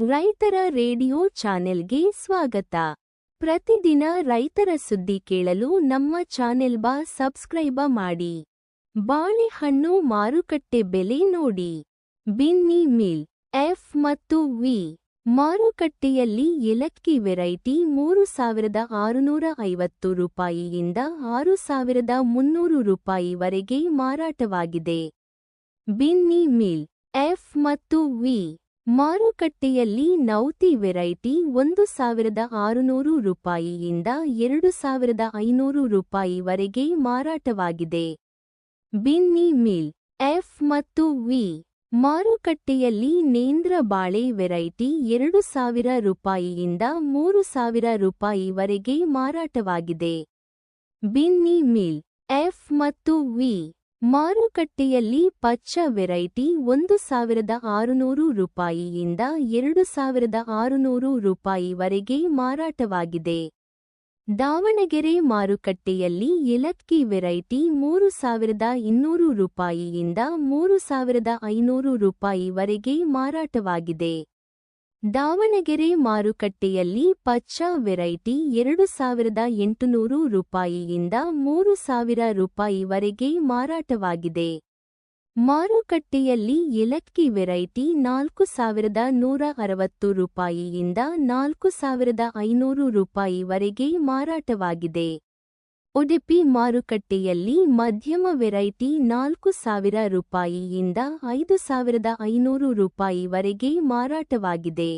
ರೈತರ ರೇಡಿಯೋ ಚಾನೆಲ್ಗೆ ಸ್ವಾಗತ. ಪ್ರತಿದಿನ ರೈತರ ಸುದ್ದಿ ಕೇಳಲು ನಮ್ಮ ಚಾನೆಲ್ ಬಾ ಸಬ್ಸ್ಕ್ರೈಬ ಮಾಡಿ. ಬಾಳೆಹಣ್ಣು ಮಾರುಕಟ್ಟೆ ಬೆಲೆ ನೋಡಿ. ಬಿನ್ನಿ ಮಿಲ್, ಎಫ್ ಮತ್ತು ವಿ, ಮಾರುಕಟ್ಟೆಯಲ್ಲಿ ಏಲಕ್ಕಿ ವೆರೈಟಿ ಮೂರು ಸಾವಿರದ ಆರುನೂರ ಐವತ್ತು ರೂಪಾಯಿಯಿಂದ ಆರು ಸಾವಿರದ ಮುನ್ನೂರು ರೂಪಾಯಿವರೆಗೆ ಮಾರಾಟವಾಗಿದೆ. ಬಿನ್ನಿ ಮಿಲ್, ಎಫ್ ಮತ್ತು ವಿ ಮಾರುಕಟ್ಟೆಯಲ್ಲಿ ನೌತಿ ವೆರೈಟಿ ಒಂದು ಸಾವಿರದ ಆರುನೂರು ರೂಪಾಯಿಯಿಂದ ಎರಡು ಸಾವಿರದ ಐನೂರು ರೂಪಾಯಿವರೆಗೆ ಮಾರಾಟವಾಗಿದೆ. ಬಿನ್ನಿ ಮಿಲ್, ಎಫ್ ಮತ್ತು ವಿ, ಮಾರುಕಟ್ಟೆಯಲ್ಲಿ ನೇಂದ್ರ ಬಾಳೆ ವೆರೈಟಿ ಎರಡು ಸಾವಿರ ರೂಪಾಯಿಯಿಂದ ಮೂರು ಸಾವಿರ ರೂಪಾಯಿವರೆಗೆ ಮಾರಾಟವಾಗಿದೆ. ಬಿನ್ನಿ ಮಿಲ್, ಎಫ್ ಮತ್ತು ವಿ ಮಾರುಕಟ್ಟೆಯಲ್ಲಿ ಪಚ್ಚ ವೆರೈಟಿ ಒಂದು ಸಾವಿರದ ಆರುನೂರು ರೂಪಾಯಿಯಿಂದ ಎರಡು ಸಾವಿರದ ಆರುನೂರು ರೂಪಾಯಿವರೆಗೆ ಮಾರಾಟವಾಗಿದೆ. ದಾವಣಗೆರೆ ಮಾರುಕಟ್ಟೆಯಲ್ಲಿ ಎಲಕ್ಕಿ ವೆರೈಟಿ ಮೂರು ಸಾವಿರದ ಇನ್ನೂರು ರೂಪಾಯಿಯಿಂದ ಮೂರು ಸಾವಿರದ ಐನೂರು ರೂಪಾಯಿವರೆಗೆ ಮಾರಾಟವಾಗಿದೆ. ದಾವಣಗೆರೆ ಮಾರುಕಟ್ಟೆಯಲ್ಲಿ ಪಚ್ಚಾ ವೆರೈಟಿ ಎರಡು ಸಾವಿರದ ಎಂಟುನೂರು ರೂಪಾಯಿಯಿಂದ ಮೂರು ಸಾವಿರ ರೂಪಾಯಿವರೆಗೆ ಮಾರಾಟವಾಗಿದೆ. ಮಾರುಕಟ್ಟೆಯಲ್ಲಿ ಎಲಕ್ಕಿ ವೆರೈಟಿ ನಾಲ್ಕು ಸಾವಿರದ ನೂರ ಅರವತ್ತು ರೂಪಾಯಿಯಿಂದ ನಾಲ್ಕು ಸಾವಿರದ ಐನೂರು ರೂಪಾಯಿವರೆಗೆ ಮಾರಾಟವಾಗಿದೆ. ಉಡುಪಿ ಮಾರುಕಟ್ಟೆಯಲ್ಲಿ ಮಧ್ಯಮ ವೆರೈಟಿ ನಾಲ್ಕು ಸಾವಿರ ರೂಪಾಯಿಯಿಂದ ಐದು ಸಾವಿರದ ಐನೂರು ರೂಪಾಯಿವರೆಗೆ ಮಾರಾಟವಾಗಿದೆ.